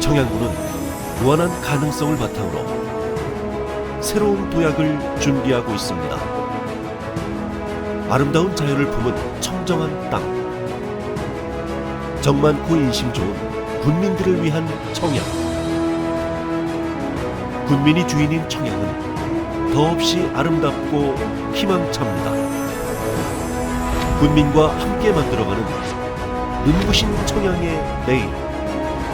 청양군은 무한한 가능성을 바탕으로 새로운 도약을 준비하고 있습니다. 아름다운 자연을 품은 청정한 땅. 정 많고 인심 좋은 군민들을 위한 청양. 군민이 주인인 청양은 더없이 아름답고 희망찹니다. 군민과 함께 만들어가는 눈부신 청양의 내일.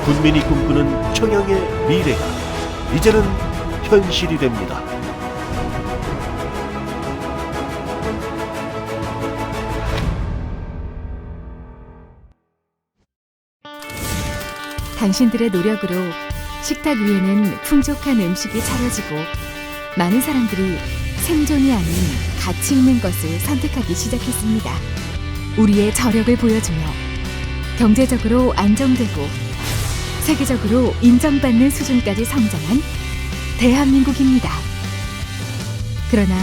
군민이 꿈꾸는 청양의 미래가 이제는 현실이 됩니다. 당신들의 노력으로 식탁 위에는 풍족한 음식이 차려지고 많은 사람들이 생존이 아닌 가치 있는 것을 선택하기 시작했습니다. 우리의 저력을 보여주며 경제적으로 안정되고 세계적으로 인정받는 수준까지 성장한 대한민국입니다. 그러나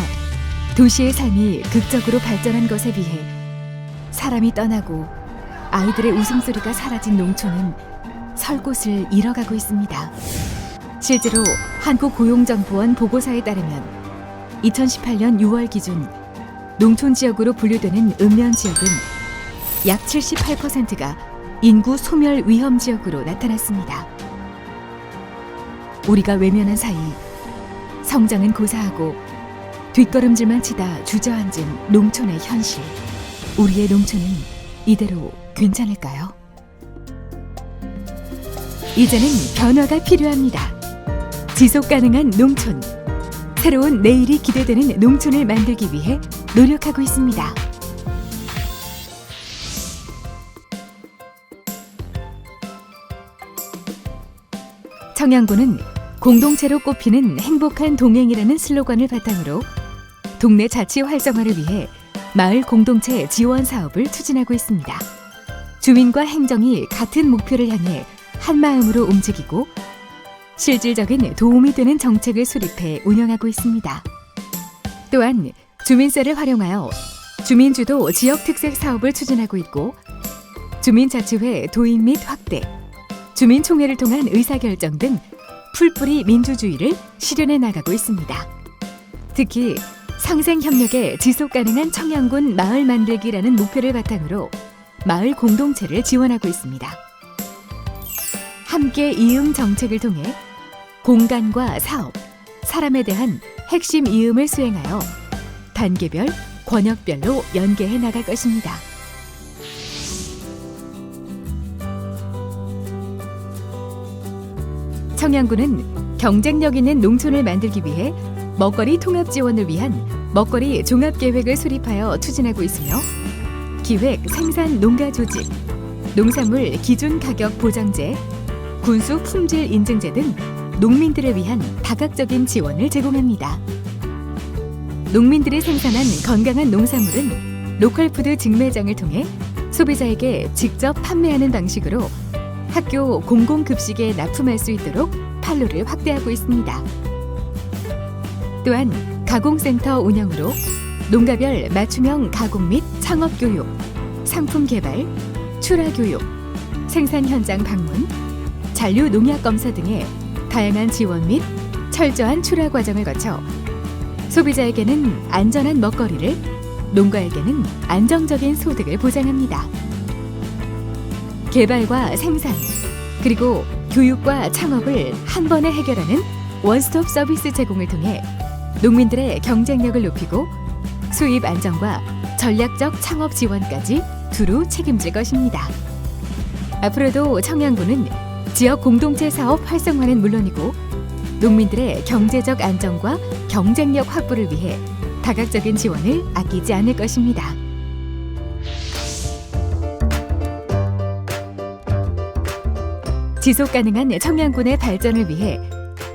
도시의 삶이 극적으로 발전한 것에 비해 사람이 떠나고 아이들의 웃음소리가 사라진 농촌은 설 곳을 잃어가고 있습니다. 실제로 한국고용정보원 보고서에 따르면 2018년 6월 기준 농촌 지역으로 분류되는 읍면 지역은 약 78%가 인구 소멸 위험 지역으로 나타났습니다. 우리가 외면한 사이 성장은 고사하고 뒷걸음질만 치다 주저앉은 농촌의 현실. 우리의 농촌은 이대로 괜찮을까요? 이제는 변화가 필요합니다. 지속 가능한 농촌. 새로운 내일이 기대되는 농촌을 만들기 위해 노력하고 있습니다. 청양군은 공동체로 꼽히는 행복한 동행이라는 슬로건을 바탕으로 동네 자치 활성화를 위해 마을 공동체 지원 사업을 추진하고 있습니다. 주민과 행정이 같은 목표를 향해 한 마음으로 움직이고 실질적인 도움이 되는 정책을 수립해 운영하고 있습니다. 또한 주민세를 활용하여 주민주도 지역 특색 사업을 추진하고 있고 주민자치회 도입 및 확대, 주민총회를 통한 의사결정 등 풀뿌리 민주주의를 실현해 나가고 있습니다. 특히 상생협력의 지속 가능한 청양군 마을 만들기라는 목표를 바탕으로 마을 공동체를 지원하고 있습니다. 함께 이음 정책을 통해 공간과 사업, 사람에 대한 핵심 이음을 수행하여 단계별, 권역별로 연계해 나갈 것입니다. 청양군은 경쟁력 있는 농촌을 만들기 위해 먹거리 통합 지원을 위한 먹거리 종합 계획을 수립하여 추진하고 있으며 기획 생산 농가 조직, 농산물 기준 가격 보장제, 군수 품질 인증제 등 농민들을 위한 다각적인 지원을 제공합니다. 농민들이 생산한 건강한 농산물은 로컬푸드 직매장을 통해 소비자에게 직접 판매하는 방식으로 학교 공공급식에 납품할 수 있도록 판로를 확대하고 있습니다. 또한 가공센터 운영으로 농가별 맞춤형 가공 및 창업 교육, 상품 개발, 출하 교육, 생산 현장 방문, 잔류 농약 검사 등의 다양한 지원 및 철저한 출하 과정을 거쳐 소비자에게는 안전한 먹거리를, 농가에게는 안정적인 소득을 보장합니다. 개발과 생산, 그리고 교육과 창업을 한 번에 해결하는 원스톱 서비스 제공을 통해 농민들의 경쟁력을 높이고 수입 안정과 전략적 창업 지원까지 두루 책임질 것입니다. 앞으로도 청양군은 지역 공동체 사업 활성화는 물론이고 농민들의 경제적 안정과 경쟁력 확보를 위해 다각적인 지원을 아끼지 않을 것입니다. 지속 가능한 청양군의 발전을 위해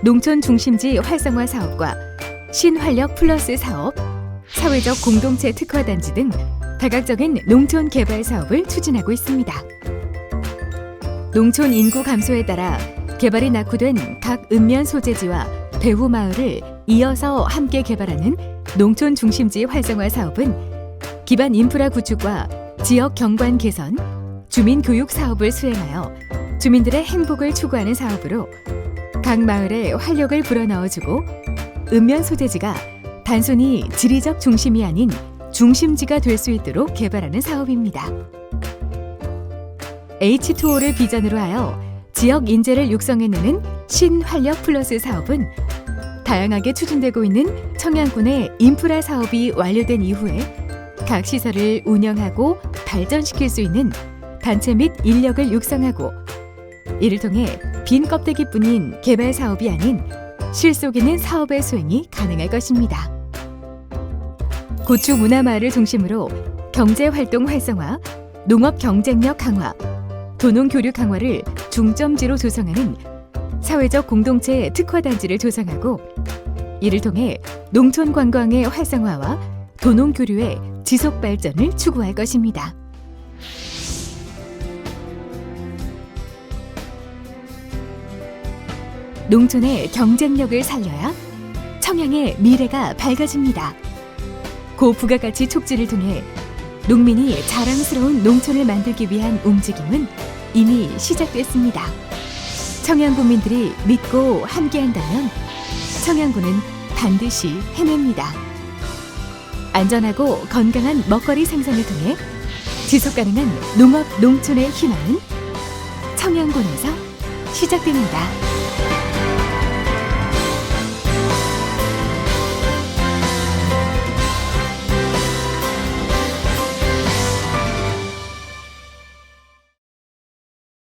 농촌 중심지 활성화 사업과 신활력 플러스 사업, 사회적 공동체 특화 단지 등 다각적인 농촌 개발 사업을 추진하고 있습니다. 농촌 인구 감소에 따라 개발이 낙후된 각 읍면 소재지와 배후 마을을 이어서 함께 개발하는 농촌 중심지 활성화 사업은 기반 인프라 구축과 지역 경관 개선, 주민 교육 사업을 수행하여 주민들의 행복을 추구하는 사업으로 각 마을에 활력을 불어넣어주고 읍면 소재지가 단순히 지리적 중심이 아닌 중심지가 될 수 있도록 개발하는 사업입니다. H2O를 비전으로 하여 지역 인재를 육성해내는 신활력 플러스 사업은 다양하게 추진되고 있는 청양군의 인프라 사업이 완료된 이후에 각 시설을 운영하고 발전시킬 수 있는 단체 및 인력을 육성하고 이를 통해 빈 껍데기뿐인 개발 사업이 아닌 실속 있는 사업의 수행이 가능할 것입니다. 고추 문화마을을 중심으로 경제 활동 활성화, 농업 경쟁력 강화, 도농 교류 강화를 중점지로 조성하는 사회적 공동체 특화 단지를 조성하고 이를 통해 농촌 관광의 활성화와 도농 교류의 지속 발전을 추구할 것입니다. 농촌의 경쟁력을 살려야 청양의 미래가 밝아집니다. 고부가가치 촉진을 통해 농민이 자랑스러운 농촌을 만들기 위한 움직임은 이미 시작됐습니다. 청양 국민들이 믿고 함께한다면 청양군은 반드시 해냅니다. 안전하고 건강한 먹거리 생산을 통해 지속 가능한 농업 농촌의 희망은 청양군에서 시작됩니다.